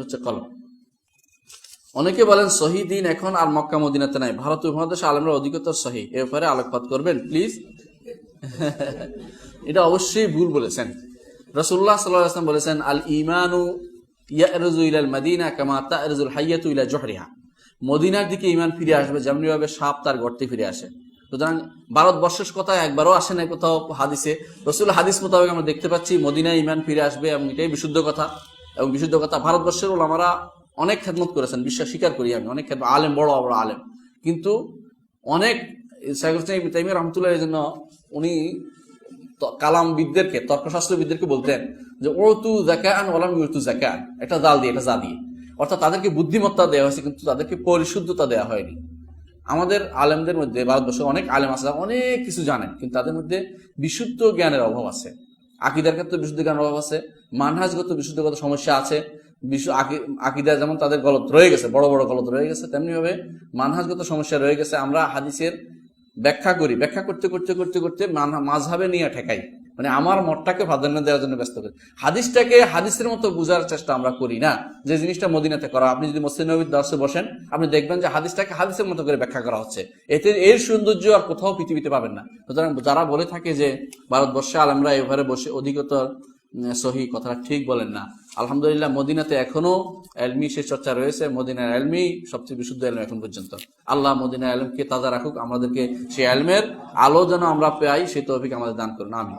হচ্ছে কলম। অনেকে বলেন দিন এখন আর মক্কা মদিনাতে নাই। ভারত উপমহাদেশে আলমরা অধিকতর সহি। এ আলোকপাত করবেন প্লিজ এটা অবশ্যই ভুল বলেছেন। রসুল্লাহ সাল্লাহ আসলাম বলেছেন আল ইমানু মদিনার দিকে ইমান ফিরে আসবে যেমনিভাবে সাপ তার গর্তে ফিরে আসে। সুতরাং ভারতবর্ষের কথা একবারও আসে না কোথাও হাদিসে। রসুল হাদিস মোতাবেক আমরা দেখতে পাচ্ছি, মদিনায় ইমান ফিরে আসবে, এবং এটাই বিশুদ্ধ কথা। এবং বিশুদ্ধ কথা, ভারতবর্ষের ওলামারা অনেক খেদমত করেছেন, বিশ্বাস স্বীকার করি আমি, অনেক খেদমত, আলেম, বড় বড় আলেম। কিন্তু অনেক সাইকুল এই জন্য উনি কালামবিদদেরকে, তর্কশাস্ত্রবিদদেরকে বলতেন যে ও তু জাকান ওলাম ইউ তু জাকান একটা জাল দিয়ে এটা যা দিয়ে। অর্থাৎ তাদেরকে বুদ্ধিমত্তা দেওয়া হয়েছে, কিন্তু তাদেরকে পরিশুদ্ধতা দেওয়া হয়নি। আমাদের আলেমদের মধ্যে ভারতবর্ষে অনেক আলেম আছে অনেক কিছু জানেন, কিন্তু তাদের মধ্যে বিশুদ্ধ জ্ঞানের অভাব আছে। আকিদার ক্ষেত্রে বিশুদ্ধ জ্ঞানের অভাব আছে, মানহাজগত বিশুদ্ধগত সমস্যা আছে বিশ্ব আকি- আকিদা যেমন তাদের গলত রয়ে গেছে, বড় বড় গলত রয়ে গেছে, তেমনিভাবে মানহাজগত সমস্যা রয়ে গেছে। আমরা হাদিসের ব্যাখ্যা করি, ব্যাখ্যা করতে করতে করতে করতে মাঝহাবে নিয়ে ঠেকাই। মানে আমার মতটাকে প্রাধান্য দেওয়ার জন্য ব্যস্ত করি হাদিসটাকে হাদিসের মতো বোঝার চেষ্টা আমরা করি না। যে জিনিসটা মদিনাতে করা, আপনি যদি মসজিদ নবীর দর্শে বসেন, আপনি দেখবেন যে হাদিসটাকে হাদিসের মতো করে ব্যাখ্যা করা হচ্ছে। এতে এর সৌন্দর্য আর কোথাও পৃথিবীতে পাবেন না। সুতরাং যারা বলে থাকে যে ভারতবর্ষে আলমরা এভাবে বসে অধিকতর সহি কথাটা ঠিক বলেন না। আলহামদুলিল্লাহ, মদিনাতে এখনও এলমি সে চর্চা রয়েছে। মদিনার এলমি সবচেয়ে বিশুদ্ধ এলম এখন পর্যন্ত। আল্লাহ মদিনার এলমকে তাজা রাখুক, আমাদেরকে সেই এলমের আলো যেন আমরা পাই, সেই তৌফিক আমাদের দান করুন। আমি